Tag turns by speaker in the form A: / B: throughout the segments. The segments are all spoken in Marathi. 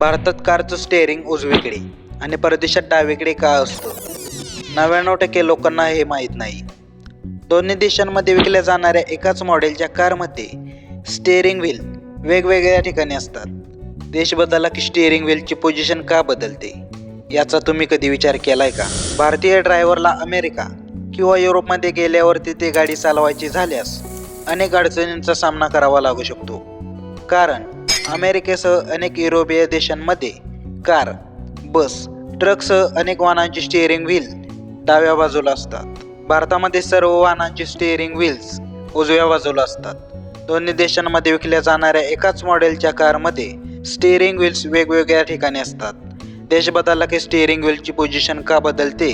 A: भारतात कारचं स्टेअरिंग उजवीकडे आणि परदेशात डावीकडे का असतं. नव्याण्णव टक्के लोकांना हे माहीत नाही. दोन्ही देशांमध्ये विकल्या जाणाऱ्या एकाच मॉडेलच्या कारमध्ये स्टेअरिंग व्हील वेगवेगळ्या ठिकाणी असतात. देश बदलला की स्टेअरिंग व्हीलची पोझिशन का बदलते? याचा तुम्ही कधी विचार केलाय का? भारतीय ड्रायव्हरला अमेरिका किंवा युरोपमध्ये गेल्यावर तिथे गाडी चालवायची झाल्यास अनेक अडचणींचा सामना करावा लागू शकतो. कारण अमेरिकेसह अनेक युरोपीय देशांमध्ये कार बस ट्रकसह अनेक वाहनांची स्टिअरिंग व्हील डाव्या बाजूला असतात. भारतामध्ये सर्व वाहनांची स्टिअरिंग व्हील्स उजव्या बाजूला असतात. दोन्ही देशांमध्ये विकल्या जाणाऱ्या एकाच मॉडेलच्या कारमध्ये स्टिअरिंग व्हील्स वेगवेगळ्या ठिकाणी असतात. देश बदलला की स्टिअरिंग व्हीलची पोझिशन का बदलते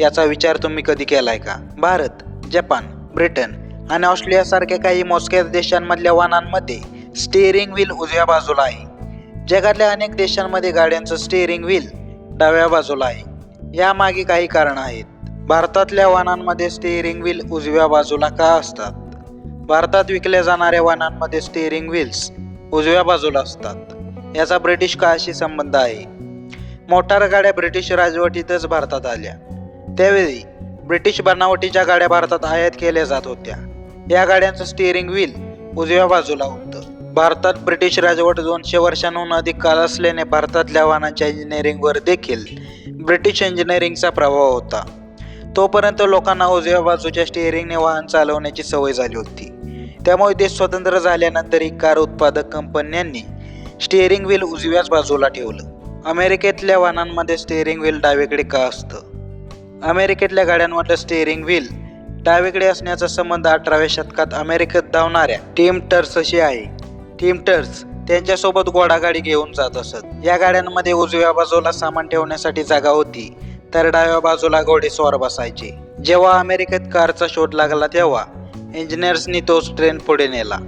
A: याचा विचार तुम्ही कधी केलाय का? भारत जपान ब्रिटन आणि ऑस्ट्रेलियासारख्या काही मोजक्या देशांमधल्या वाहनांमध्ये स्टेअरिंग व्हील उजव्या बाजूला आहे. जगातल्या अनेक देशांमध्ये गाड्यांचं स्टेअरिंग व्हील डाव्या बाजूला आहे. यामागे काही कारण आहेत. भारतातल्या वाहनांमध्ये स्टेअरिंग व्हील उजव्या बाजूला का असतात? भारतात विकल्या जाणाऱ्या वाहनांमध्ये स्टेअरिंग व्हील्स उजव्या बाजूला असतात. याचा ब्रिटिश काळाशी संबंध आहे. मोटार गाड्या ब्रिटिश राजवटीतच भारतात आल्या. त्यावेळी ब्रिटिश बनावटीच्या गाड्या भारतात आयात केल्या जात होत्या. या गाड्यांचं स्टिअरिंग व्हील उजव्या बाजूला होतं. भारतात ब्रिटिश राजवट दोनशे वर्षांहून अधिक काळ असल्याने भारतातल्या वाहनांच्या इंजिनिअरिंगवर देखील ब्रिटिश इंजिनिअरिंगचा प्रभाव होता. तोपर्यंत लोकांना उजव्या बाजूच्या स्टिअरिंगने वाहन चालवण्याची सवय झाली होती. त्यामुळे देश स्वतंत्र झाल्यानंतरही कार उत्पादक कंपन्यांनी स्टिअरिंग व्हील उजव्याच बाजूला ठेवलं. अमेरिकेतल्या वाहनांमध्ये स्टिअरिंग व्हील डावीकडे का असतं? अमेरिकेतल्या गाड्यांमधलं स्टिअरिंग व्हील डावीकडे असण्याचा संबंध अठराव्या शतकात अमेरिकेत धावणाऱ्या टीम टर्सशी आहे. टीमटर्स त्यांच्यासोबत घोडागाडी घेऊन जात असत. या गाड्यांमध्ये उजव्या बाजूला सामान ठेवण्यासाठी जागा होती. तर डाव्या बाजूला घोडेस्वार बसायचे. जेव्हा अमेरिकेत कारचा शोध लागला तेव्हा इंजिनियर्सनी तोच ट्रेन पुढे नेला.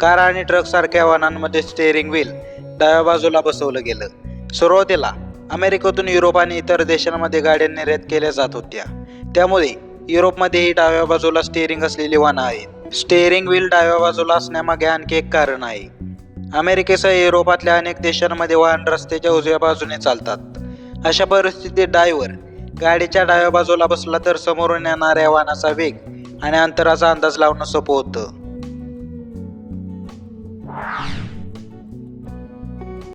A: कार आणि ट्रक सारख्या वाहनांमध्ये स्टेअरिंग व्हील डाव्या बाजूला बसवलं गेलं. सुरुवातीला अमेरिकेतून युरोप आणि इतर देशांमध्ये गाड्या निर्यात केल्या जात होत्या. त्यामुळे युरोपमध्येही डाव्या बाजूला स्टेअरिंग असलेली वाहनं आहेत. स्टेअरिंग व्हील डाव्या बाजूला असण्यामागे आणखी एक कारण आहे. अमेरिकेसह युरोपातल्या अनेक देशांमध्ये वाहन रस्त्याच्या उजव्या बाजूने चालतात. अशा परिस्थितीत ड्रायव्हर गाडीच्या डाव्या बाजूला बसला तर समोरून येणाऱ्या वाहनाचा वेग आणि अंतराचा अंदाज लावणं सोपं होतं.